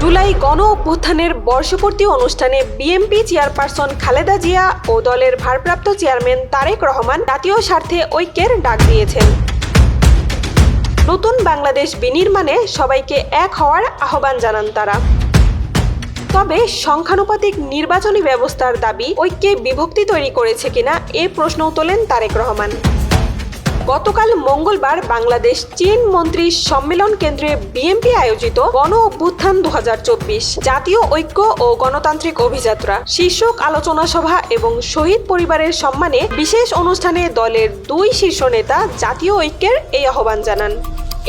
জুলাই গণ অভ্যুত্থানের বর্ষপূর্তি অনুষ্ঠানে বিএনপি চেয়ারপারসন খালেদা জিয়া ও দলের ভারপ্রাপ্ত চেয়ারম্যান তারেক রহমান জাতীয় স্বার্থে ঐক্যের ডাক দিয়েছেন। নতুন বাংলাদেশ বিনির্মাণে সবাইকে এক হওয়ার আহ্বান জানান তারা। তবে সংখ্যানুপাতিক নির্বাচনী ব্যবস্থার দাবি ঐক্যে বিভক্তি তৈরি করেছে কিনা এ প্রশ্নও তোলেন তারেক রহমান। গতকাল মঙ্গলবার বাংলাদেশ চীন মন্ত্রী সম্মেলন কেন্দ্রে বিএনপি আয়োজিত গণ অভ্যুত্থান দু হাজার চব্বিশ জাতীয় ঐক্য ও গণতান্ত্রিক অভিযাত্রা। শীর্ষক আলোচনা সভা এবং শহীদ পরিবারের সম্মানে বিশেষ অনুষ্ঠানে দলের দুই শীর্ষ নেতা জাতীয় ঐক্যের এই আহ্বান জানান।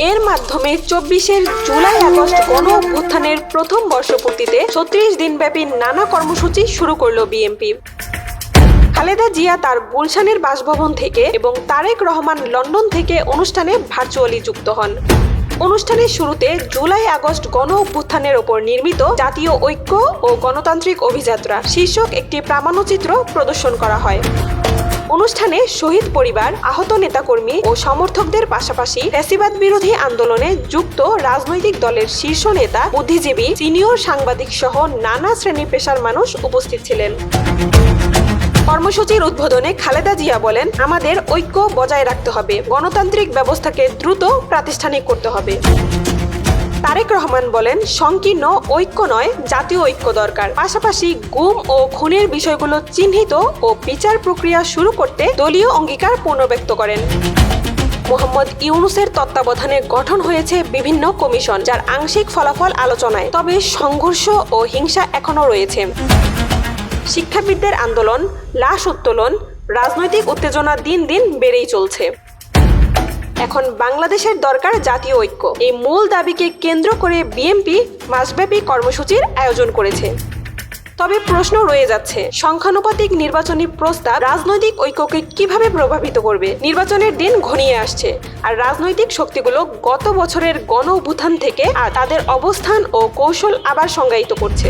এর মাধ্যমে চব্বিশের জুলাই আগস্ট গণ অভ্যুত্থানের প্রথম বর্ষপূর্তিতে ছত্রিশ দিনব্যাপী নানা কর্মসূচি শুরু করল বিএনপি। খালেদা জিয়া তার গুলশানের বাসভবন থেকে এবং তারেক রহমান লন্ডন থেকে অনুষ্ঠানে ভার্চুয়ালি যুক্ত হন। অনুষ্ঠানের শুরুতে জুলাই আগস্ট গণ অভ্যুত্থানের ওপর নির্মিত জাতীয় ঐক্য ও গণতান্ত্রিক অভিযাত্রা শীর্ষক একটি প্রামাণ্যচিত্র প্রদর্শন করা হয়। অনুষ্ঠানে শহীদ পরিবার, আহত নেতাকর্মী ও সমর্থকদের পাশাপাশি ফ্যাসিবাদ বিরোধী আন্দোলনে যুক্ত রাজনৈতিক দলের শীর্ষ নেতা, বুদ্ধিজীবী, সিনিয়র সাংবাদিক সহ নানা শ্রেণি পেশার মানুষ উপস্থিত ছিলেন। কর্মসূচির উদ্বোধনে খালেদা জিয়া বলেন, আমাদের ঐক্য বজায় রাখতে হবে। গণতান্ত্রিক ব্যবস্থাকে দ্রুত প্রাতিষ্ঠানিক করতে হবে। তারেক রহমান বলেন, সংকীর্ণ ঐক্য নয়, জাতীয় ঐক্য দরকার। পাশাপাশি গুম ও খুনের বিষয়গুলো চিহ্নিত ও বিচার প্রক্রিয়া শুরু করতে দলীয় অঙ্গীকার পুনর্ব্যক্ত করেন। মোহাম্মদ ইউনুসের তত্ত্বাবধানে গঠন হয়েছে বিভিন্ন কমিশন, যার আংশিক ফলাফল আলোচনায়। তবে সংঘর্ষ ও হিংসা এখনও রয়েছে। শিক্ষাবিদদের আন্দোলন, লাশ উত্তোলন, রাজনৈতিক উত্তেজনা দিন দিন বেড়েই চলছে। এখন বাংলাদেশের দরকার জাতীয় ঐক্য। এই মূল দাবিকে কেন্দ্র করে বিএনপি মাসব্যাপী কর্মসূচির আয়োজন করেছে। তবে প্রশ্ন রয়ে যাচ্ছে, সংখ্যানুপাতিক নির্বাচনী প্রস্তাব রাজনৈতিক ঐক্যকে কীভাবে প্রভাবিত করবে? নির্বাচনের দিন ঘনিয়ে আসছে, আর রাজনৈতিক শক্তিগুলো গত বছরের গণ থেকে তাদের অবস্থান ও কৌশল আবার সংজ্ঞায়িত করছে।